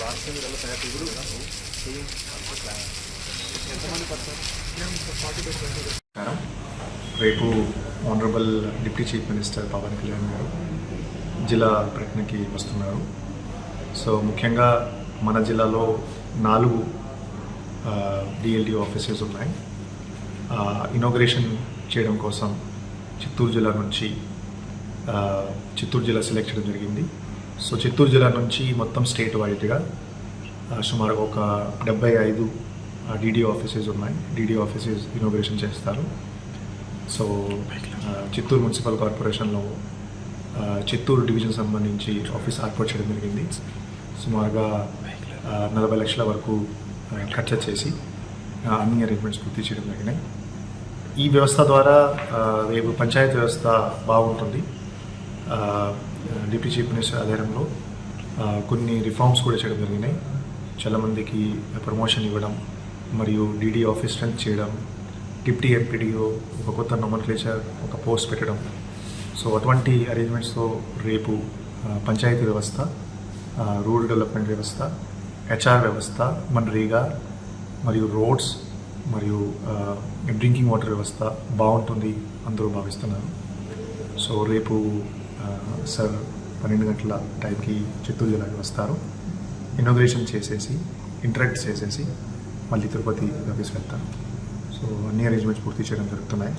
Last time ಇದೆಲ್ಲ ತಯಾರು ತೆಗೆದು ನಾವು రేపు honourable deputy chief minister Pawan Kalyan garu జిల్లా ప్రకటనకి వస్తున్నారు. సో ముఖ్యంగా మన జిల్లాలో నాలుగు డిఎల్డి ఆఫీసెస్ ఉన్నాయి. ఇనాగ్రేషన్ చేయడం కోసం చిత్తూరు జిల్లా నుంచి చిత్తూరు జిల్లా సెలెక్ట్ చేయడం జరిగింది. సో చిత్తూరు జిల్లా నుంచి మొత్తం స్టేట్ వైడ్గా సుమారుగా సుమారు ఒక డెబ్బై ఐదు డీడీ ఆఫీసెస్ ఉన్నాయి. డీడీ ఆఫీసెస్ ఇనాగ్రేషన్ చేస్తారు. సో చిత్తూరు మున్సిపల్ కార్పొరేషన్లో చిత్తూరు డివిజన్ సంబంధించి ఆఫీస్ ఏర్పాటు చేయడం జరిగింది. సుమారుగా నలభై లక్షల వరకు ఖర్చు చేసి అన్ని అరేంజ్మెంట్స్ పూర్తి చేయడం జరిగినాయి. ఈ వ్యవస్థ ద్వారా రేపు పంచాయత్ వ్యవస్థ బాగుంటుంది. డిప్యూటీ చీఫ్ మినిస్టర్ ఆధ్వర్యంలో కొన్ని రిఫార్మ్స్ కూడా చేయడం జరిగినాయి. చాలామందికి ప్రమోషన్ ఇవ్వడం మరియు డీడీ ఆఫీస్ స్ట్రెంత్ చేయడం డిప్టీ ఎంపీడీఓ ఒక కొత్త నోమన్క్లేచర్ ఒక పోస్ట్ పెట్టడం. సో అటువంటి అరేంజ్మెంట్స్తో రేపు పంచాయతీ వ్యవస్థ రూరల్ డెవలప్మెంట్ వ్యవస్థ హెచ్ఆర్ వ్యవస్థ మన్రేగా మరియు రోడ్స్ మరియు డ్రింకింగ్ వాటర్ వ్యవస్థ బాగుంటుంది అందరూ భావిస్తున్నారు. సో రేపు సార్ పన్నెండు గంటల టైంకి చిత్తూరు జిల్లాకి వస్తారు. ఇనాగ్రేషన్ చేసేసి ఇంటరాక్ట్ చేసేసి మళ్ళీ తిరుపతి ఆఫీస్ వెళ్తాను సో అన్ని అరేంజ్మెంట్స్ పూర్తి చేయడం జరుగుతున్నాయి.